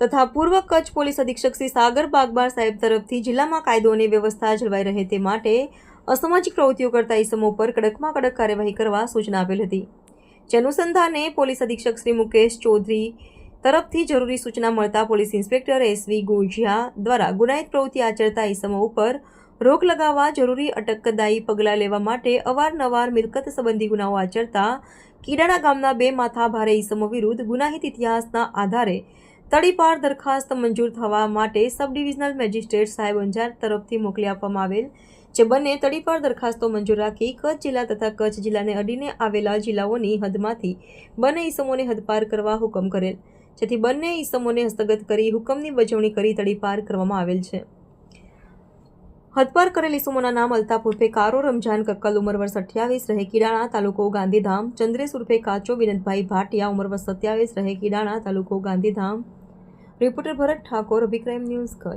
તથા પૂર્વ કચ્છ પોલીસ અધિક્ષક શ્રી સાગર બાગબાર સાહેબ તરફથી જિલ્લામાં કાયદો અને વ્યવસ્થા જળવાઈ રહે તે માટે અસામાજિક પ્રવૃત્તિઓ કરતા ઇસમો પર કડકમાં કડક કાર્યવાહી કરવા સૂચના આપેલ હતી. જે અનુસંધાને પોલીસ અધિક્ષક શ્રી મુકેશ ચૌધરી તરફથી જરૂરી સૂચના મળતા પોલીસ ઇન્સ્પેક્ટર એસવી ગોજિયા દ્વારા ગુનાહિત પ્રવૃત્તિ આચરતા ઇસમો ઉપર રોક લગાવવા જરૂરી અટકદાયી પગલાં લેવા માટે અવારનવાર મિલકત સંબંધી ગુનાઓ આચરતા કીડાણા ગામના બે માથા ભારે ઇસમો વિરુદ્ધ ગુનાહિત ઇતિહાસના આધારે તડીપાર દરખાસ્ત મંજૂર થવા માટે સબ ડિવિઝનલ મેજિસ્ટ્રેટ સાહેબ અંજાર તરફથી મોકલી આપવામાં આવેલ, જે બંને તડીપાર દરખાસ્તો મંજૂર રાખી કચ્છ જિલ્લા તથા કચ્છ જિલ્લાને અડીને આવેલા જિલ્લાઓની હદમાંથી બંને ઇસમોને હદપાર કરવા હુકમ કરેલ. જેથી બંને ઇસમોને હસ્તગત કરી હુકમની બજવણી કરી તડીપાર કરવામાં આવેલ છે. હદપાર કરેલ ઇસમોના નામ અલ્તાફ ઉર્ફે કારો રમઝાન કક્કલ ઉંમર વર્ષ અઠ્યાવીસ, રહે કિડાણા તાલુકો ગાંધીધામ, ચંદ્રેશ ઉર્ફે કાચો વિનંતભાઈ ભાટિયા ઉંમર વર્ષ સત્યાવીસ, રહે કિડાણા તાલુકો ગાંધીધામ. રિપોર્ટર ભરત ઠાકોર, અભિક્રાઇમ ન્યૂઝ, કચ્છ.